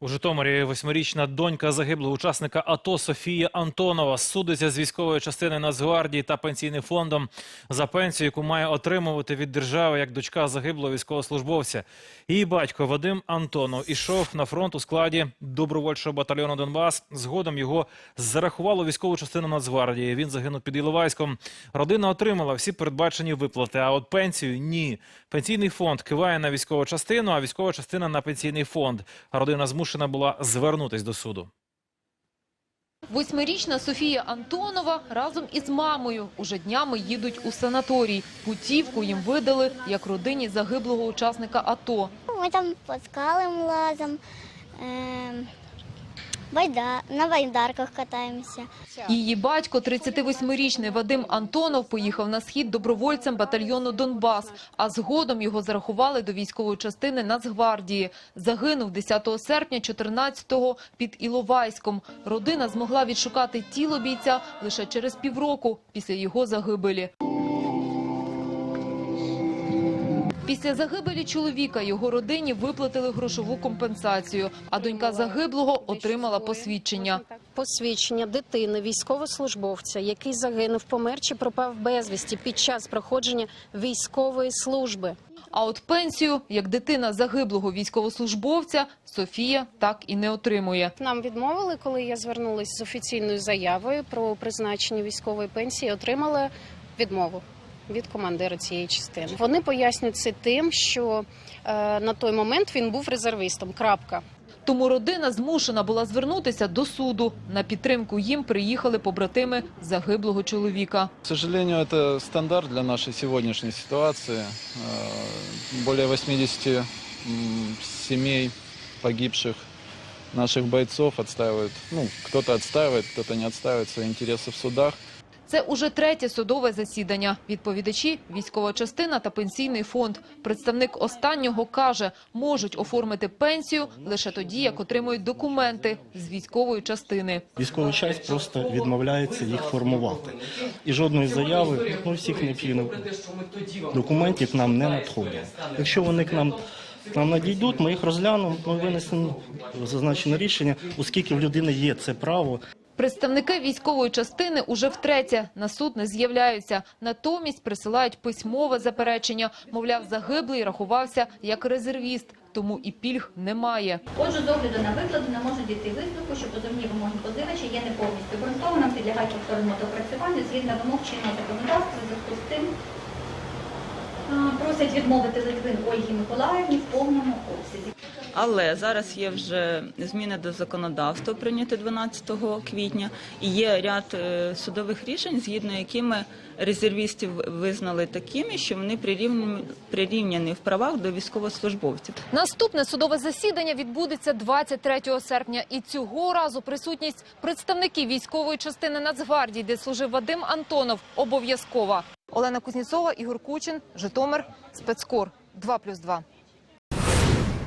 У Житомирі восьмирічна донька загиблого учасника АТО Софія Антонова судиться з військової частини Нацгвардії та пенсійним фондом за пенсію, яку має отримувати від держави як дочка загиблого військовослужбовця. Її батько Вадим Антонов ішов на фронт у складі добровольчого батальйону Донбас. Згодом його зарахувало військову частину Нацгвардії. Він загинув під Іловайськом. Родина отримала всі передбачені виплати, а от пенсію ні. Пенсійний фонд киває на військову частину, а військова частина на пенсійний фонд. Родина змушена була звернутись до суду. Восьмирічна Софія Антонова разом із мамою уже днями їдуть у санаторій. Путівку їм видали як родині загиблого учасника АТО. Ми там по скалам лазимо, ем, байда, на байдарках катаємося. Її батько, 38-річний Вадим Антонов, поїхав на схід добровольцем батальйону Донбас, а згодом його зарахували до військової частини Нацгвардії. Загинув 10 серпня 14-го під Іловайськом. Родина змогла відшукати тіло бійця лише через півроку після його загибелі. Після загибелі чоловіка його родині виплатили грошову компенсацію, а донька загиблого отримала посвідчення. посвідчення дитини, військовослужбовця, який загинув, помер чи пропав безвісті під час проходження військової служби. А от пенсію, як дитина загиблого військовослужбовця, Софія так і не отримує. Нам відмовили, коли я звернулася з офіційною заявою про призначення військової пенсії, отримала відмову від командира цієї частини. Вони пояснюють це тим, що е, на той момент він був резервистом. Крапка. Тому родина змушена була звернутися до суду. На підтримку їм приїхали побратими загиблого чоловіка. К сожалению, это стандарт для нашей сегодняшней ситуации. Э, Более 80 м, семей погибших наших бойцов отстаивают, ну, кто-то отстаивает, кто-то не отстаивает свои интересы в судах. Це уже третє судове засідання. Відповідачі – військова частина та пенсійний фонд. Представник останнього каже, можуть оформити пенсію лише тоді, як отримують документи з військової частини. Військова часть просто відмовляється їх формувати. І жодної заяви, ну всіх необхідних документів нам не надходить. Якщо вони к нам, нам надійдуть, ми їх розглянемо, ми винесемо зазначене рішення, оскільки в людини є це право. Представники військової частини уже втретє на суд не з'являються. Натомість присилають письмове заперечення. Мовляв, загиблий рахувався як резервіст, тому і пільг немає. Отже, з огляду на викладу не може дійти висновку, що позовні вимоги позивача є не повністю обґрунтованим, підлягають повторному допрацюванню згідно вимог чинного законодавства. Зв'язку з тим просять відмовити Литвин Ольгі Миколаївні в повному обсязі. Але зараз є вже зміни до законодавства, прийняті 12 квітня, і є ряд е, судових рішень, згідно якими резервістів визнали такими, що вони прирівняні, прирівняні в правах до військовослужбовців. Наступне судове засідання відбудеться 23 серпня. І цього разу присутність представників військової частини Нацгвардії, де служив Вадим Антонов, обов'язкова. Олена Кузнєцова, Ігор Кучин, Житомир, Спецкор, 2+,2.